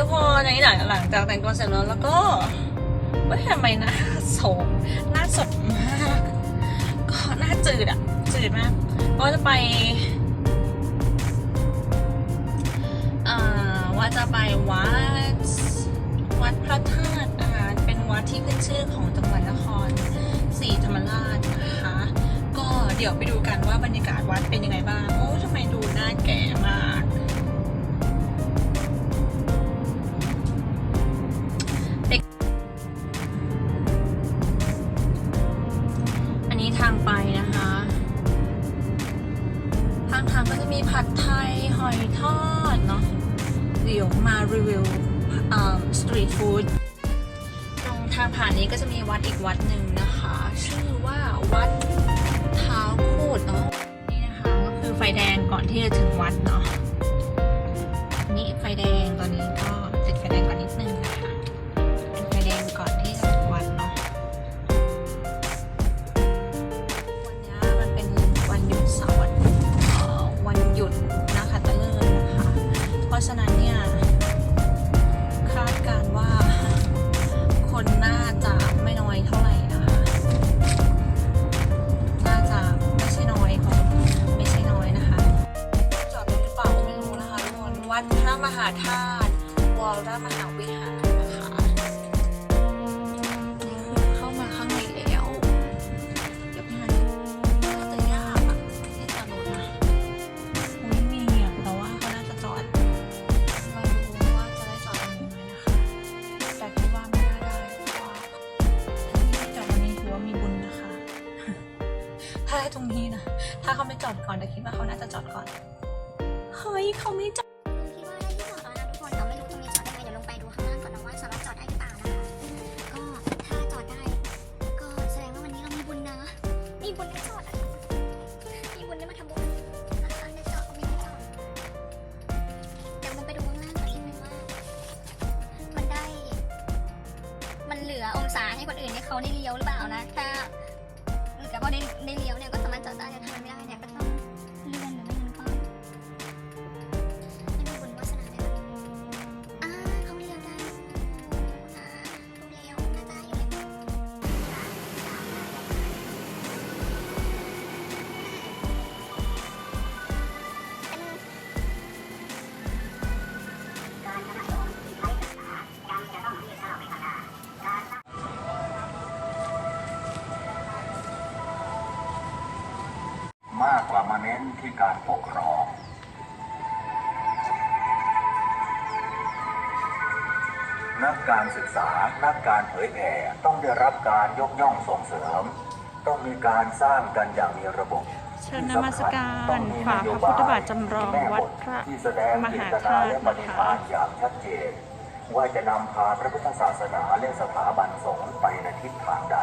ทุกคนอันนี้หลังหลังจากแต่งตัวเสร็จแล้วแล้วก็เฮ้ยทำไมหน้าโสมหน้าสดมากก็หน้าจืดอะจืดมากก็จะไปว่าจะไปวัดวัดพระธาตุอ่าเป็นวัดที่ขึ้นชื่อของจังหวัดนครศรีธรรมราชนะคะก็เดี๋ยวไปดูกันว่าบรรยากาศวัดเป็นยังไงบ้าง โอ้ทำไมดูหน้าแก่มาก มีวัดอีกวัดหนึ่งนะคะ ชื่อว่าวัดเท้าคูดเนาะนี่นะคะก็คือไฟแดงก่อนที่จะถึงวัดเนาะนี่ไฟแดงตอนนี้ก็ติดไฟแดงก่อนนิดนึงนะคะเป็นไฟแดงก่อนที่จะถึงวัดเนาะวันนี้มันเป็นวันหยุดเสาร์วันหยุดนะคะตะเลิศนะคะ เพราะฉะนั้น เขาไม่จอดก่อนแต่คิดว่าเขาน่าจะจอดก่อน เฮ้ยเขาไม่จอดคิดว่าได้ที่จอดแล้วทุกคนแต่ไม่รู้ตรงนี้จอดได้ไหมเดี๋ยวลงไปดูข้างล่างก่อนนะว่าสามารถจอดได้หรือเปล่านะคะก็ถ้าจอดได้ก็แสดงว่าวันนี้เรามีบุญนะมีบุญได้จอดอะมีบุญได้มาทำบุญนะคะได้จอดก็ไม่ได้จอดเดี๋ยวลงไปดูข้างล่างก่อนนิดนึงว่ามันได้มันเหลือองศาให้คนอื่นให้เขาได้เลี้ยวหรือเปล่านะ ถ้าเหลือได้ได้เลี้ยวเนี่ยก็ กการศึกษานักการเผยแผ่ต้องได้รับการยกย่องส่งเสริม ต้องมีการสร้างกันอย่างมีระบบเชิญนมัสการฝ่าพระพุทธบาทจำลองวัดพระที่แสดงมเจหาตนาธาตุและปนะฏิคะภาณอย่างชัดเจนว่าจะนำพาพระพุทธศาสนาและสถาบันสงฆ์ไปในทิศทางใด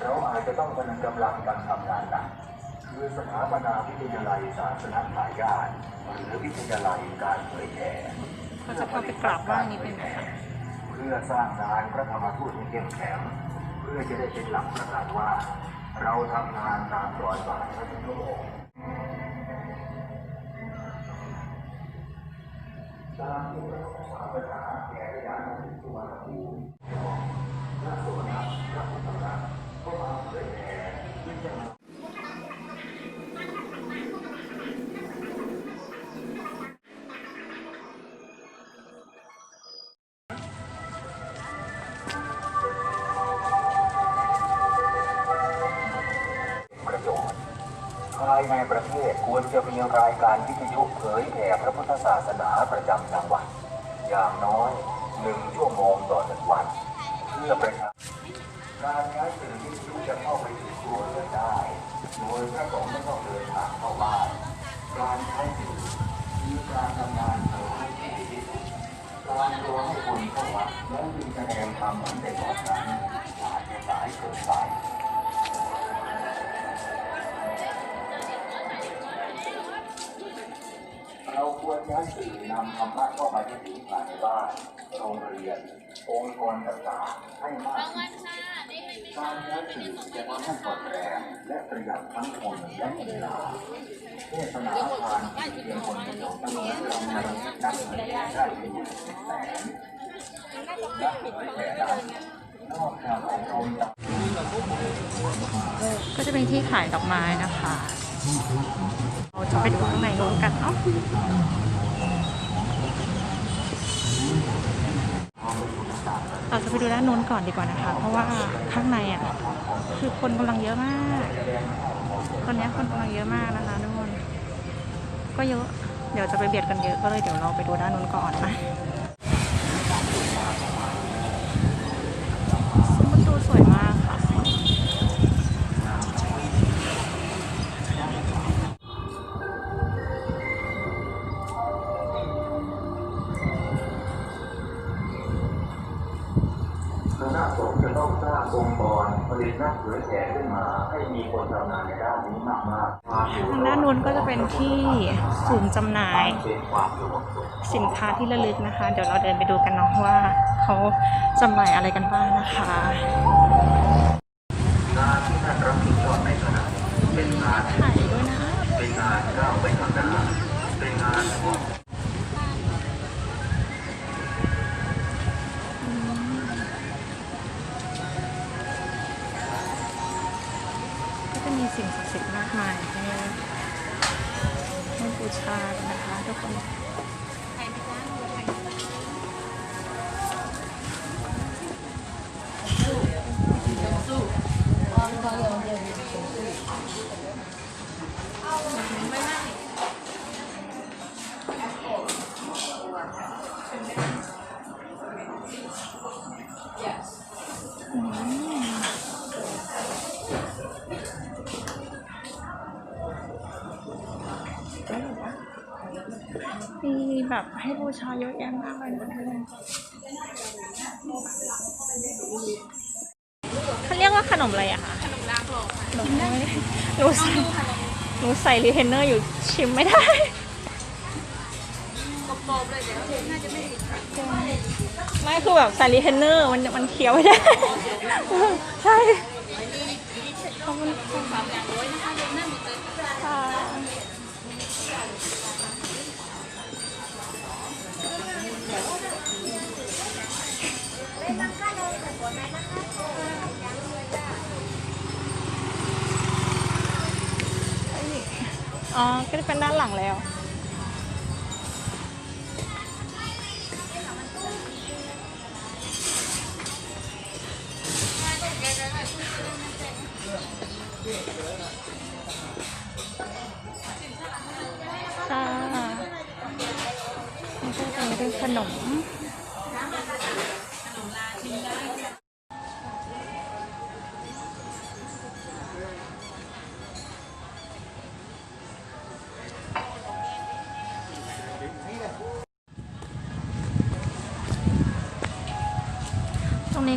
เราอาจจะต้องพนึงกำลังกันทำงานหนัก คือสถาปนาวิทยาลัยศาสนทายาทหรือวิทยาลัยการเผยแผ่เขาจะเข้าไปกราบไหว้นิดนึงนะคะเพื่อสร้างงานพระธรรมทูตให้เข้มแข็งเพื่อจะได้เป็นหลักประกันว่า เราทำงานตามรอยบาทพระพุทธองค์ตามที่พระสถาปนาแก่ยานสุวรรณภูมิพระสวนาพระพุทธรัตน์ก็มาเผยแผ่วิทยาปรายในประเทศควรจะมีรายการวิทยุเผยแผ่พระพุทธศาสนาประจำจังหวัดอย่างน้อยหนึ่งชั่วโมงต่อหนึ่งวัน เพื่อประชาการใช้สื่อวิทยุจะเข้าไปถึงตัวเรือนได้ โดยพระสงฆ์ไม่ต้องเดินทางเข้าบ้านการใช้สื่อคือการทำงานเพื่อให้ดีที่สุดการรวมให้คนเข้าวัดแล้วจึงแสดงธรรมเหมือนแต่ก่อนนั้นอาจจะสายเกินไป เราควรใช้สื่อนำธรรมะเข้ามาที่ถึงภายในบ้านโรงเรียนองค์กรต่างๆให้มากที่สุดการใช้สื่อจะทำให้ปลดแรงและประหยัดทั้งคนและเวลาเทศนาทานเพียงคนเดียวจำนวนเราในนักเรียนได้เป็นสิบแสนและเผยแผ่นั้นนอกจากอบรมจากก็จะเป็นที่ขายดอกไม้นะคะ เราจะไปดูข้างในกันเนาะ เรา จะไปดูด้านนู้นก่อนดีกว่านะคะ เพราะว่าข้างในอะคือคนกำลังเยอะมาก ตอนนี้คนกำลังเยอะมากนะคะทุกคนก็เยอะ เดี๋ยวจะไปเบียดกันเยอะก็เลยเดี๋ยวเราไปดูด้านนู้นก่อนนะมันดูสวยมาก สงฆ์จะต้องสร้างองค์กรผลิตนักเผยแผ่ขึ้นมาให้มีคนทำงานในด้านนี้มากๆความอยู่ทางด้านนู้นก็จะเป็นที่ศูนย์จำหน่ายเป็นความสงบสุขสินค้าที่ระลึกนะคะ เดี๋ยวเราเดินไปดูกันเนาะว่าเขาจำหน่ายอะไรกันบ้างนะคะงานที่ท่านรับผิดชอบในคณะเป็นงานถ่ายด้วยนะเป็นงานก้าวไปานะคะทุกคน แบบให้บูชาเยอะแยะมากเลยนะคนเขาเรียกว่าขนมอะไรอะคะขนมลากหลอกขนมไม่ได้หนูใส่หนูใส่รีเทนเนอร์อยู่ชิมไม่ได้กระป๋องเลยเดี๋ยวจะไม่คือแบบใส่รีเทนเนอร์มันมันเคี้ยวไม่ได้ ใช่ขอบคุณค่ะ อ๋อ ก็จะเป็นด้านหลังแล้ว ค่ะนี่ก็จะเป็นขนม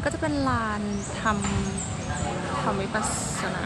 ก็จะเป็นลานทำทำวิปัสสนา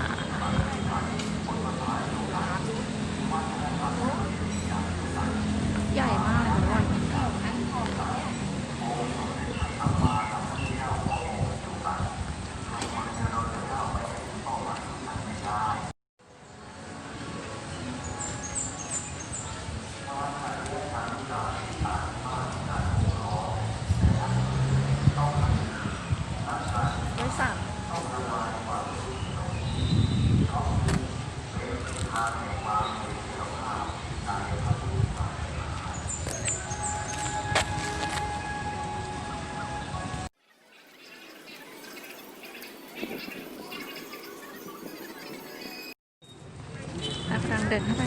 น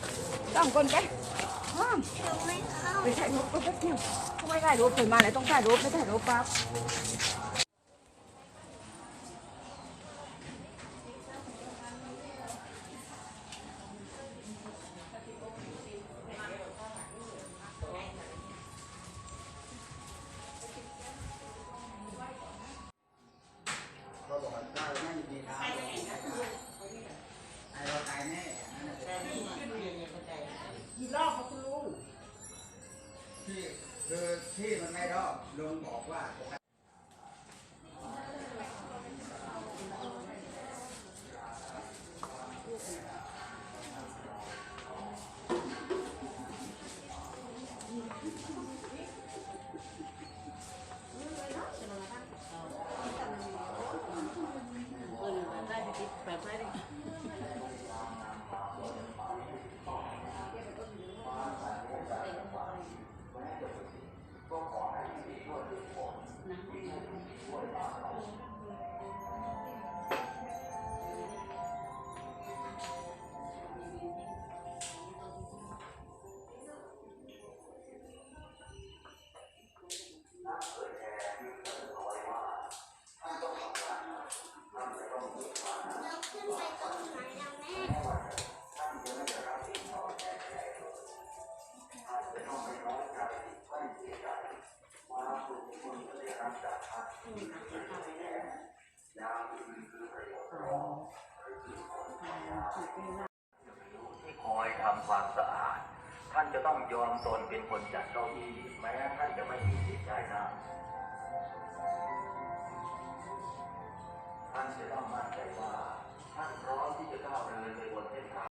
มถ่ายรูปตื่นมาแล้วต้องถ่ายรูปไม่ถ่ ความสะอาด ท่านจะต้องยอมตนเป็นคนจัดเก้าอี้แม้ท่านจะไม่มีจิตใจนะท่านจะต้องมั่นใจว่าท่านพร้อมที่จะก้าวเดินไปบนเส้นทาง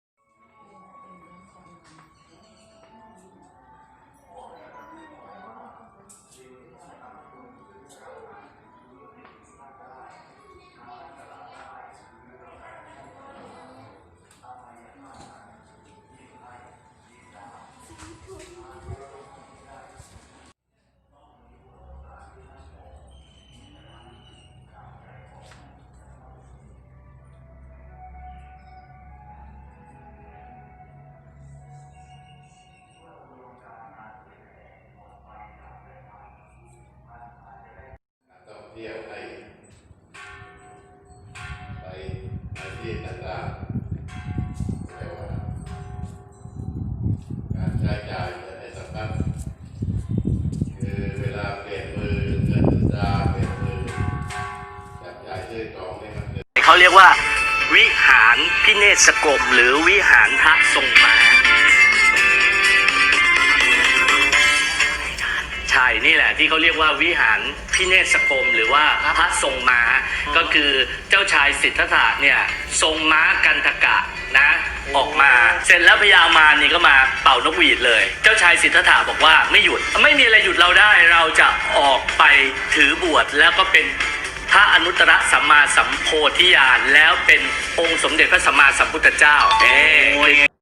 ที่ต่างๆเรียกว่าการใช้จ่ายจะได้สำคัญคือเวลาเปลี่ยนมือเงินตาเปลี่ยนมือจับจ่ายซื้อของเนี่ยมันจะเขาเรียกว่า วิหารพิเนศกรมหรือวิหารพระทรงมา นี่แหละที่เขาเรียกว่าวิหารพิเนศกรมหรือว่าพระทรงม้าก็คือเจ้าชายสิทธัตถะเนี่ยทรงม้ากันทกะนะออกมาเสร็จแล้วพญามารนี่ก็มาเป่านกหวีดเลย เจ้าชายสิทธัตถะบอกว่าไม่หยุดไม่มีอะไรหยุดเราได้เราจะออกไปถือบวชแล้วก็เป็นพระอนุตตรสัมมาสัมโพธิญาณแล้วเป็นองค์สมเด็จพระสัมมาสัมพุทธเจ้าเอ้